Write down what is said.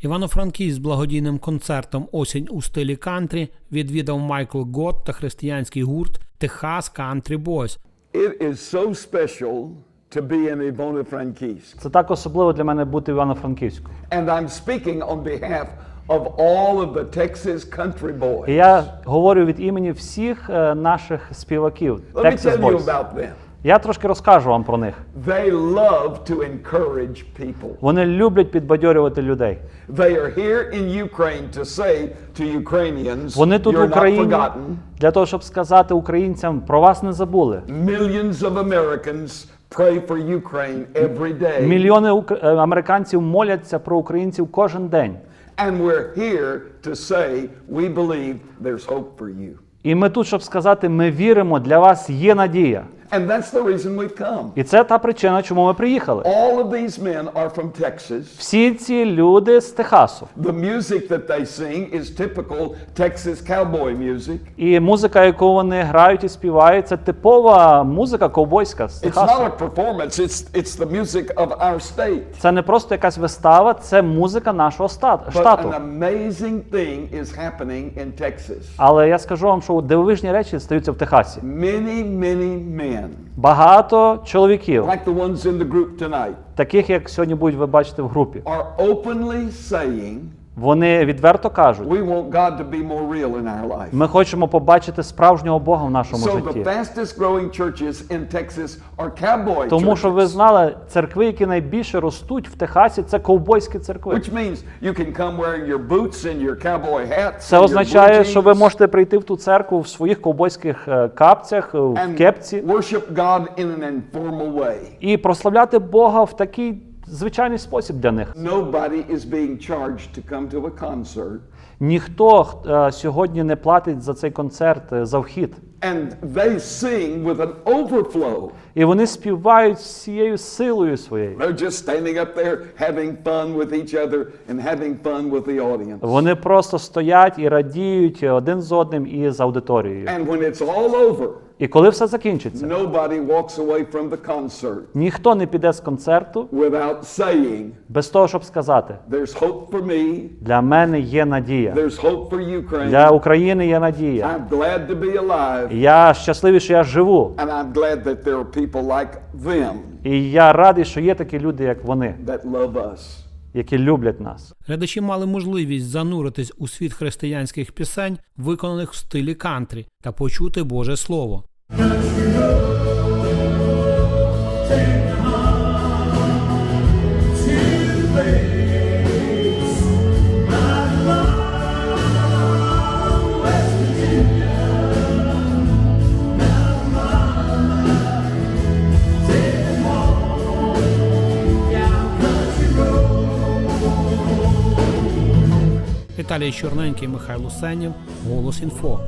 Івано-Франківськ з благодійним концертом Осінь у стилі кантрі відвідав Майкл Гот та християнський гурт Техас Country Boys. It is so special to be in Ivano-Frankivsk. Це так особливо для мене бути в Івано-Франківську. And I'm speaking on behalf of all of the Texas country boys. І я говорю від імені всіх е, наших співаків Let me Texas tell you Boys. about them. Я трошки розкажу вам про них. They love to encourage people. Вони люблять підбадьорювати людей. They are here in Ukraine to say to Ukrainians, Вони тут в not Україні forgotten. для того, щоб сказати українцям про вас не забули. Millions of Americans pray for Ukraine every day. Мільйони ук- е, американців моляться про українців кожен день. And we're here to say we believe there's hope for you. І ми тут, щоб сказати, ми віримо, для вас є надія. And that's the reason we've come. І це та причина, чому ми приїхали. All of these men are from Texas. Всі ці люди з Техасу. The music that they sing is typical Texas cowboy music. І музика, яку вони грають і співають, це типова музика ковбойська з It's not Техасу. a performance, it's, it's the music of our state. Це не просто якась вистава, це музика нашого ста- But an amazing thing is happening in Texas. Але я скажу вам, що дивовижні речі стаються в Техасі. Many, many men, Багато чоловіків, like the ones in the group tonight, таких як сьогодні будуть ви бачите в групі, are openly saying, вони відверто кажуть: We want God to be more real in our life. ми хочемо побачити справжнього Бога в нашому So the житті. fastest growing churches in Texas are cowboy Тому що ви знали, церкви, які найбільше ростуть в Техасі, це ковбойські церкви. Which means you can come wearing your boots and your cowboy hats. Це означає, що ви можете прийти в ту церкву в своїх ковбойських е, капцях, е, в кепці worship God in an informal way. і прославляти Бога в такий звичайний спосіб для них. Nobody is being charged to come to a concert. Ніхто е, сьогодні не платить за цей концерт е, за вхід. And they sing with an overflow. І вони співають всією силою своєю. They're just standing up there having fun with each other and having fun with the audience. Вони просто стоять і радіють один з одним і з аудиторією. And when it's all over, І коли все закінчиться, nobody walks away from the concert ніхто не піде з концерту without saying, без того, щоб сказати: There's hope for me, для мене є надія, there's hope for Ukraine. для України є надія. I'm glad to be alive, Я щасливий, що я живу, and I'm glad that there are people like them і я радий, що є такі люди, як вони, that love us. які люблять нас. Глядачі мали можливість зануритись у світ християнських пісень, виконаних в стилі кантрі, та почути Боже Слово. Віталій Чорненький, Михайло Сенів, Голос інфо.